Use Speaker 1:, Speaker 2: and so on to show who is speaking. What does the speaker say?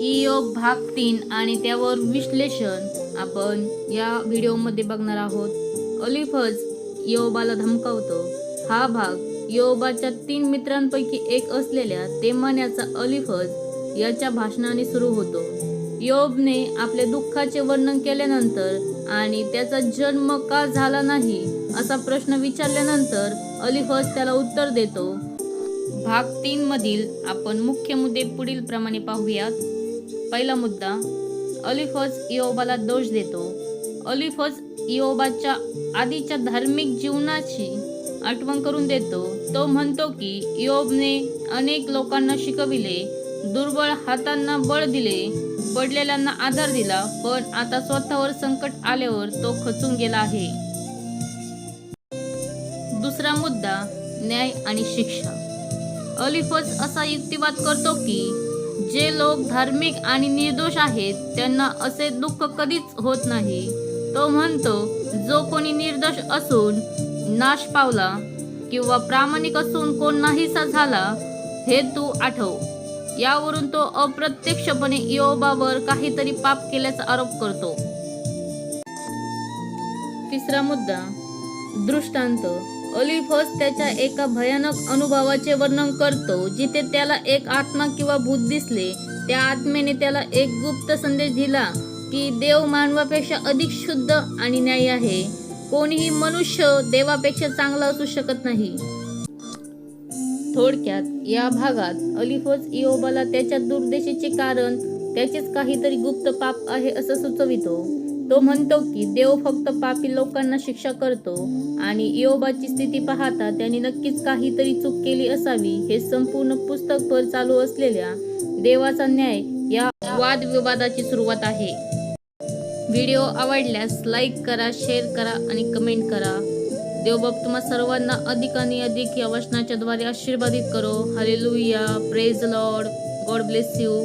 Speaker 1: इयोग भाग तीन आणि त्यावर विश्लेषण आपण या व्हिडिओमध्ये बघणार आहोत. अलिफज योबाला धमकावतो. हा भाग योबाच्या तीन मित्रांपैकी एक असलेल्या तेमान्याचा अलिफज याच्या भाषणाने सुरू होतो. योबने आपले दुःखाचे वर्णन केल्यानंतर आणि त्याचा जन्म का झाला नाही असा प्रश्न विचारल्यानंतर अलिफज त्याला उत्तर देतो. भाग तीन मधील आपण मुख्य मुद्दे पुढील प्रमाणे पाहूयात. पहिला मुद्दा अलिफज इयोबाला दोष देतो. अलिफज इयोबाच्या आधीच्या धार्मिक जीवनाची आठवण करून देतो. तो म्हणतो की इयोबने अनेक लोकांना शिकविले दुर्बळ हातांना बळ दिले पडलेल्यांना आधार दिला पण आता स्वतःवर संकट आल्यावर तो खचून गेला आहे. दुसरा मुद्दा न्याय आणि शिक्षा. अलिफज असा युक्तिवाद करतो की जे लोक धार्मिक आणि निर्दोष आहेत त्यांना असे दुःख कधीच होत नाही. तो म्हणतो जो कोणी निर्दोष असून नाश पावला किंवा प्रामाणिक असून कोण नाहीसा झाला हे तू आठव. यावरून तो अप्रत्यक्षपणे इयोबावर काहीतरी पाप केल्याचा आरोप करतो. तिसरा मुद्दा दृष्टांत. अलिफस त्याच्या एका भयानक अनुभवाचे वर्णन करतो जिथे त्याला एक आत्मा किंवा भूत दिसले. त्या आत्मेने त्याला एक गुप्त संदेश दिला की देव मानवापेक्षा अधिक शुद्ध आणि न्यायी आहे. कोणीही मनुष्य देवापेक्षा चांगला असू शकत नाही. थोडक्यात या भागात अलिफज इओबाला त्याच्या दुर्दशेचे कारण त्याचेच काहीतरी गुप्त पाप आहे असं सुचवितो. तो म्हणतो की देव फक्त पापी लोकांना शिक्षा करतो आणि इयोबाची स्थिती पाहता त्यांनी नक्कीच काहीतरी चूक केली असावी हे संपूर्ण पुस्तकभर चालू असलेल्या देवाचा न्याय या वादविवादाची सुरुवात आहे. व्हिडिओ आवडल्यास लाईक करा शेअर करा आणि कमेंट करा. देवबाब तुम्हा सर्वांना अधिक आणि अधिक या वचनाच्या द्वारे आशीर्वादित करो. Hallelujah praise Lord God bless you